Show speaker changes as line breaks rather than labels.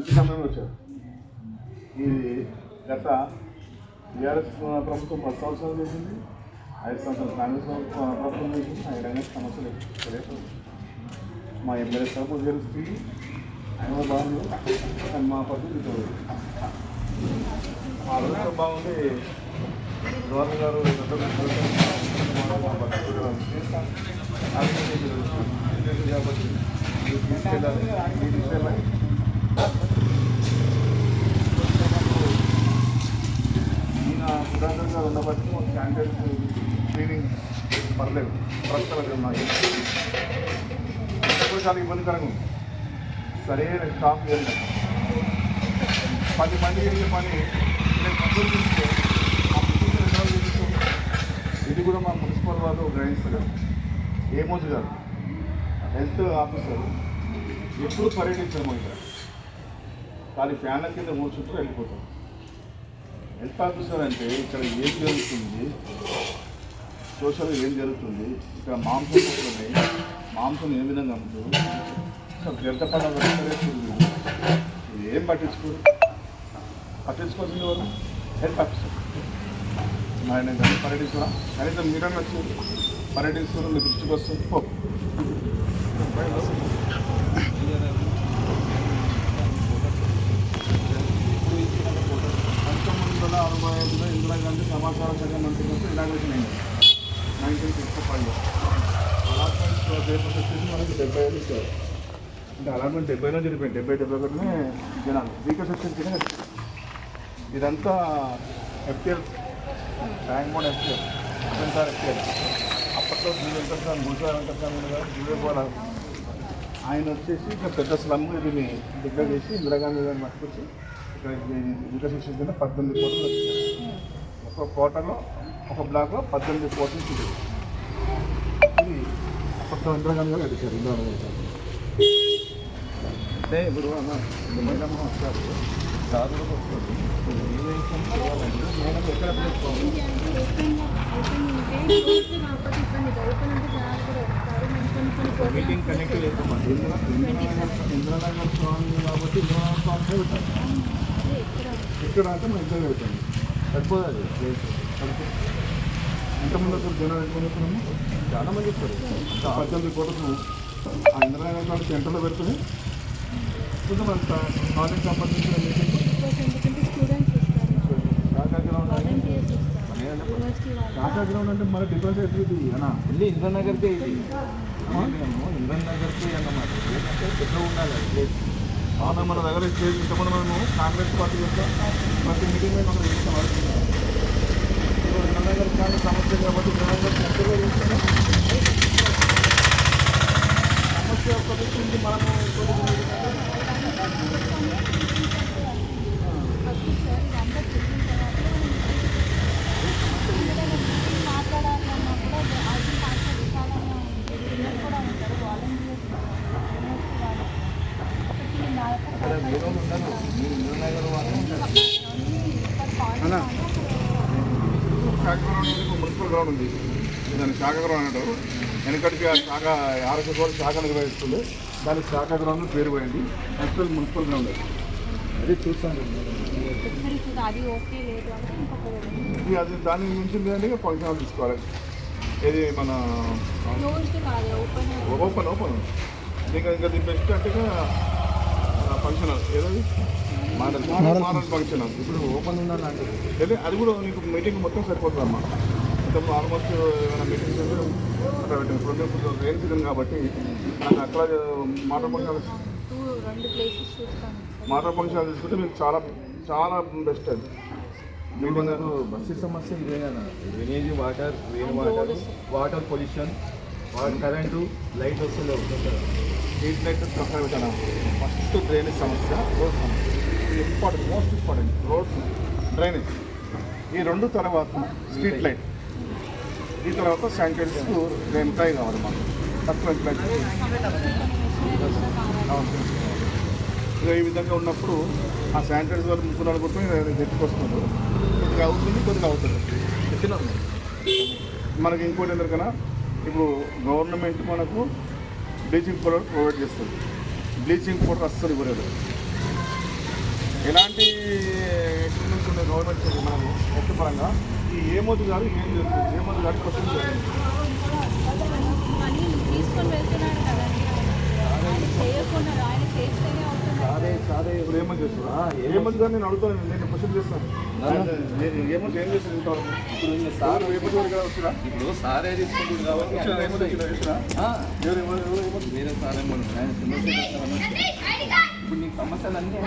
మంచి సమయం వచ్చారు. ఇది గత టీఆర్ఎస్ ప్రభుత్వం పది సంవత్సరాలు చేసింది ఐదు సంవత్సరాలు కాంగ్రెస్ ప్రభుత్వం ప్రభుత్వం చేసింది ఐదు రంగ సమస్యలు తెలియదు మా ఎమ్మెల్యే సపోర్ట్ చేస్తుంది ఆయన బాగుంది. కానీ మా పద్ధతి మా అభిప్రాయం బాగుంది. గవర్నర్ గారు మా పద్ధతి కాబట్టి తీసుకెళ్ళాలి తీసుకెళ్ళాలి పురాతనంగా ఉండబట్టి శానిటైజ్ పర్లేదు. ప్రశ్నలు ఉన్నాయి? చాలా ఇబ్బందికరంగా ఉంది. సరైన స్టాఫ్ లేదు పది మంది వెళ్ళే పని నేను కంట్రోల్ చేస్తే ఆ procedure ఎలా ఇది కూడా మా మున్సిపల్ వాళ్ళు గ్రహిస్తారు ఏ గారు హెల్త్ ఆఫీసర్ ఎప్పుడు పర్యటించాము ఇక్కడ కానీ ఫ్యాన్ల కింద మూడు చుట్టూ వెళ్ళిపోతాం హెల్త్ ఆఫీసర్ అంటే ఇక్కడ ఏం జరుగుతుంది? సోషల్గా ఏం జరుగుతుంది? ఇక్కడ మాంసం ఉన్నాయి మాంసం ఏ విధంగా అమ్ముతారు అసలు వ్యర్థ పదాలు ఇది ఏం పట్టించుకోరు పట్టించుకోవాల్సింది ఎవరు? Health officer. ఆయన కానీ పర్యటించరా? కనీసం మీరన్నా వచ్చి పర్యటిస్తున్నారు మీ దృష్టికి వస్తుంది పో. వేల అరవై ఐదులో ఇందిరాగాంధీ సమాచార శాఖ మంత్రి నుంచి ఇనాగ్రేషన్ అయింది. నైన్టీన్ సిక్స్టీ ఫైవ్లో అలాట్మెంట్ పేపర్స్ వచ్చేసి మనకి డెబ్బై ఐదు ఇచ్చారు. అంటే అలాట్మెంట్ డెబ్బైలో జరిపోయింది డెబ్బై డెబ్బై ఒకటినే జనాలు. వీకర్ సెక్షన్ ఇదంతా FTL. Tank board FTL. Sir FTL. అప్పట్లో జీ వెంకటస్వామి గురుసారి వెంకటస్వామి గారు జీవే కూడా ఆయన వచ్చేసి ఇక్కడ పెద్ద స్లమ్ ఇది డిక్లేర్ చేసి ఇందిరాగాంధీ గారిని పట్టుకొచ్చి ఇక్కడ వికసించిన కింద పద్దెనిమిది కోట్లు ఒక కోటలో ఒక బ్లాక్లో పద్దెనిమిది కోట్లు ఇది ఇది అప్పట్లో ఇందిరాగాంధీ గారు కట్టించారు ఇందిరాగాంధీ గారు. అంటే ఇప్పుడు మేడం వస్తారు దాదాపు వస్తుంది. మేడం ఎక్కడ మీటింగ్ కనెక్ట్ చేస్తాం ఇంద్రనగర్ స్వామి కాబట్టి ఇంద్రనగర్ స్వామి పెట్టాలి ఇక్కడ అంటే మన ఇద్దరు అవుతుంది సరిపోదు అది ఎంతమంది వస్తారు జనాలు ఎంతమంది వస్తున్నాము చాలా మంది వస్తారు అంటే ఆర్జల్ రిపోర్టర్ను ఆ ఇంద్రనగర్ వాళ్ళు సెంటర్లో పెడుతుంది కొంచెం అంత కాలేజ్ సంబంధించిన కాకాగ్రౌండ్ అంటే మన డిఫరెన్స్ ఎట్లుంది అన్న
వెళ్ళి ఇంద్రనగర్కే ఇది. ఇంద్రనగర్కే అన్నమాట. ఎట్లా ఉండాలి ప్లేస్
అవునా మన దగ్గర ఇంతకుముందు మనము కాంగ్రెస్ పార్టీ యొక్క ప్రతి మీటింగ్ మీద మనం చేస్తాం. సమస్య కాబట్టి ఇంద్రనగర్ సెంటర్లో చేస్తున్నాం సమస్య ఒక దృష్టి మనము అక్కడ వేరే వాళ్ళు ఉండరు మీరు ఇంద్రనగర్ వాళ్ళు ఉంటారు అన్నా శాఖ గ్రౌండ్ ఉంది ఇప్పుడు మున్సిపల్ గ్రౌండ్ ఉంది. దాన్ని శాఖ గ్రౌండ్ అంటారు. వెనకటికి ఆ శాఖ ఆరోగ్య కూడా శాఖ నిర్వహిస్తుంది దానికి శాఖ గ్రౌండ్ పేరు పోయింది. యాక్చువల్ మున్సిపల్ గ్రౌండ్ అది.
అదే చూస్తాను.
అది
దాని నుంచి లేదంటే ఫంక్షన్ హాల్ తీసుకోవాలి. ఇది మన
ఓపెన్
ఓపెన్ ఓపెన్. ఇంకా ఇంకా దీని బెస్ట్ అంటే ఫంక్షన్ ఏదది? మోడల్. Model function.
ఇప్పుడు ఓపెన్ ఉండాలి అంటే.
అదే అది కూడా నీకు మీటింగ్ మొత్తం సరిపోతుంది అమ్మా. మొత్తం ఆల్మోస్ట్ ఏమైనా మీటింగ్స్ అంటే అక్కడ ఇప్పుడు ఇప్పుడు రెయిన్ సీజన్ కాబట్టి నాకు అక్కడ మోడల్ ఫంక్షన్ హాల్
టూ రెండు ప్లేసెస్ చూస్తాను.
మోడల్ ఫంక్షన్ తీసుకుంటే మీకు చాలా చాలా బెస్ట్ అది. మీటింగ్
బస్సు సమస్య ఇదే కదా. Drainage water rain water water pollution water current light వస్తలేవు
స్ట్రీట్ లైట్ పెట్టాను ఫస్ట్ డ్రైనేజ్ సమస్య రోడ్ సమస్య. ఇది important most important roads drainage. ఈ రెండు తర్వాత స్ట్రీట్ లైట్. ఈ తర్వాత శానిటైజర్స్ ఎంప్లాయ్ కావాలి మాకు. తక్కువ ఇక ఈ విధంగా ఉన్నప్పుడు ఆ శానిటైజర్ వాళ్ళు ముగ్గురు నలుగురితో ఎత్తుకొస్తున్నారు కొద్దిగా అవుతుంది కొద్దిగా అవుతుంది. మనకి ఇంకోటి ఎందుకన్నా ఇప్పుడు గవర్నమెంట్ మనకు బ్లీచింగ్ పౌడర్ ప్రొవైడ్ చేస్తుంది. బ్లీచింగ్ పౌడర్ అస్సలు ఇవ్వలేదు. ఎలాంటి ఎక్స్పీరియన్స్ ఉండే గవర్నమెంట్ మనము వ్యక్తిపరంగా ఈ ఏమోది గారు ఏం చేస్తుంది ఏ గారు క్వశ్చన్
మనీ తీసుకొని వెళ్తున్నాడు కదండి ఆయన చేయకుండా ఆయన చేస్తేనే అవుతుంది
సారే సారే
ఇప్పుడు ఏమని చేస్తున్నా
ఆ, ఏ
ఏ మోదీ గారు నేను అడుగుతాను నేను క్వశ్చన్ చేస్తాను. ఏ
ఇప్పుడు
సార్ వచ్చినా?
ఇప్పుడు తీసుకుంటుంది కాబట్టి ఏమో. ఇప్పుడు సమస్యలు అన్నీ